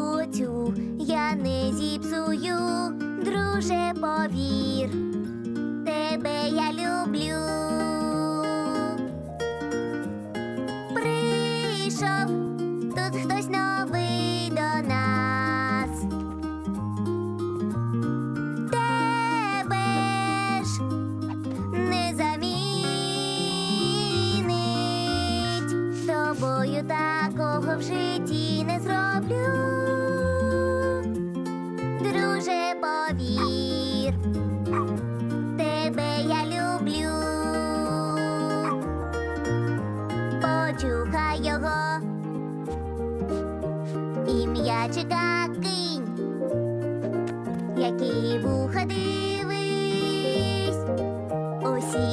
кутю, я не зіпсую, друже, повір, тебе я люблю. Прийшов тут хтось новий до нас. Тебе ж не замінить тобою такого в житті не зробить. повір. Тебе я люблю. Почухай його. Ім'я чека який вуха дим.